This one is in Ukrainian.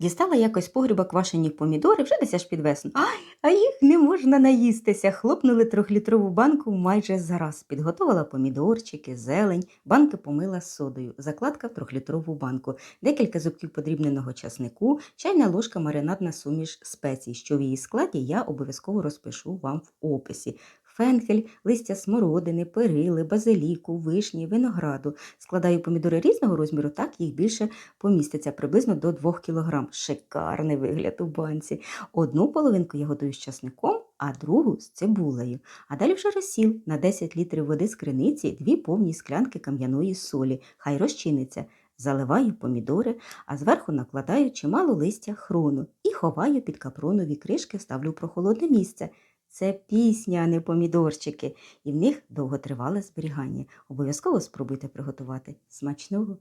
Дістала якось погріба квашені помідори, вже десь аж під весну. Ай, а їх не можна наїстися. Хлопнули трьохлітрову банку майже зараз. Підготувала помідорчики, зелень, банки помила з содою, закладка в трьохлітрову банку, декілька зубків подрібненого часнику, чайна ложка маринадна суміш спецій, що в її складі я обов'язково розпишу вам в описі. Фенхель, листя смородини, перили, базиліку, вишні, винограду. Складаю помідори різного розміру, так їх більше поміститься приблизно до 2 кг. Шикарний вигляд у банці. Одну половинку я готую з часником, а другу з цибулею. А далі вже розсіл на 10 літрів води з криниці, дві повні склянки кам'яної солі. Хай розчиниться. Заливаю помідори, а зверху накладаю чимало листя хрону і ховаю під капронові кришки, ставлю в прохолодне місце. Це пісня, а не помідорчики, і в них довготривале зберігання. Обов'язково спробуйте приготувати. Смачного!